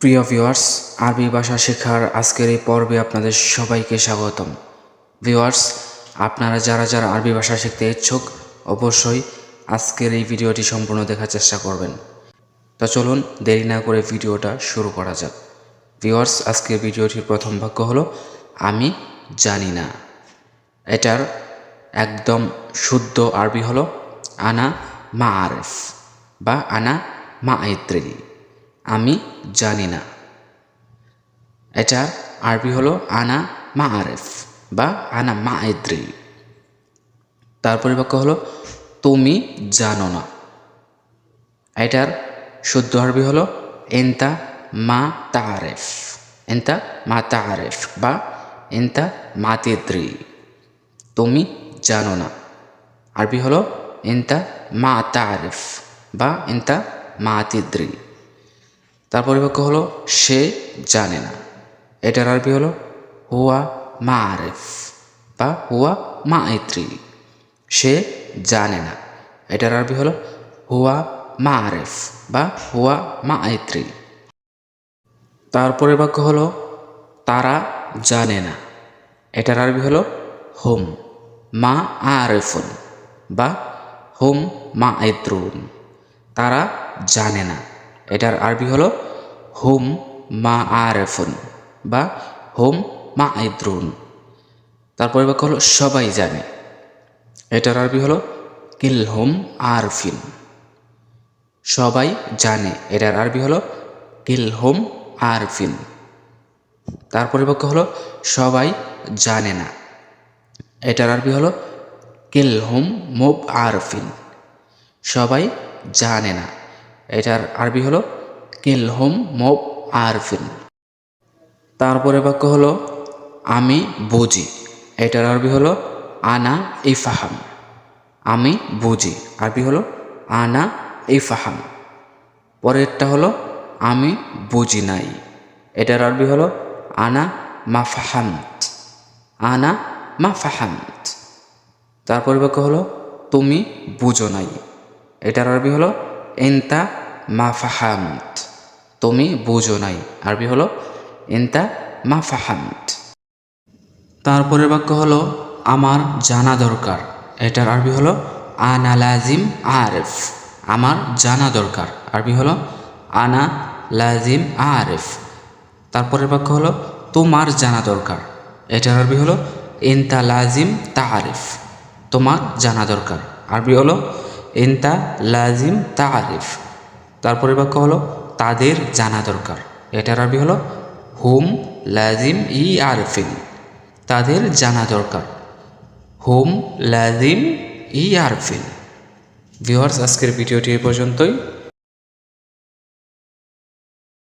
প্রিয় ভিউয়ার্স, আরবি ভাষা শেখার আজকের এই পর্বে আপনাদের সবাইকে স্বাগতম। ভিউয়ার্স, আপনারা যারা যারা আরবি ভাষা শিখতে ইচ্ছুক, অবশ্যই আজকের এই ভিডিওটি সম্পূর্ণ দেখার চেষ্টা করবেন। তো চলুন দেরি না করে ভিডিওটা শুরু করা যাক। ভিউয়ার্স, আজকের ভিডিওটির প্রথম বাক্য হলো, আমি জানি না। এটার একদম শুদ্ধ আরবি হলো, আনা মা আরেফ বা আনা মা আইত্রি আমি জানি না। এটা আরবি হলো আনা মা আরেফ বা আনা মা এদ্রি তারপরে বাক্য হলো, তুমি জানো না। এটার শুদ্ধ আরবি হলো, এন্তা মা তা তারেফ এন্তা মা তারেফ বা এন্তা মা তেদ্রি তুমি জানো না। আরবি হলো, এন্তা মা তারেফ বা এন্তা মা তিদ্রি তারপরে বাক্য হলো, সে জানে না। এটার আরবি হলো, হুয়া মা আরেফ বা হুয়া মা সে জানে না। এটার আরবি হলো, হুয়া মা আরেফ বা হুয়া মা আইত্রি তারপরে বাক্য হলো, তারা জানে না। এটার আরবি হলো, হোম মা আরেফুন বা হোম মা আইত্রুন তারা জানে না। এটার আরবি হলো হুম, মা আরেফুন বা হুম, মা, আইদ্রুন। তারপরে বাক্য হলো সবাই জানে। এটার আরবি হলো কিল হুম আরফিন সবাই জানে। এটার আরবি হলো কিল হুম আরফিন তারপরে বাক্য হলো সবাই জানে না। এটার আরবি হলো কিল হুম, মুব আরফিন সবাই জানে না। এটার আরবি হলো কিল হুম মোব আরফিন। তারপরে বাক্য হলো আমি বুঝি। এটার আরবি হলো আনা ইফাহাম। আমি বুঝি। আরবি হলো আনা ইফাহাম। পরেরটা হলো আমি বুঝি নাই। এটার আরবি হলো আনা মাফাহামত। আনা মাফাহামত। তারপরে বাক্য হলো তুমি বুঝো নাই। এটার আরবি হলো এন্তা মা ফাহামত। তুমি বুঝো নাই। আরবি হলো এন্তা মা তারপরের বাক্য হলো, আমার জানা দরকার। এটার আরবি হলো, আনা লাজিম আরেফ। আমার জানা দরকার। আরবি হলো, আনা লাজিম আরেফ। তারপরের বাক্য হলো, তোমার জানা দরকার। এটার আরবি হলো, এন্তা লাজিম তাহারিফ তোমার জানা দরকার। আরবি হলো, এন্তা লাজিম তারিফ। তারপরে বাক্য হলো, তাদের জানা দরকার। এটার আরবি হলো, হোম লাজিম ই আরফিন। তাদের জানা দরকার। হোম লাজিম ই আরফিন। ভিওয়ার্স আজকের ভিডিওটি এ পর্যন্তই।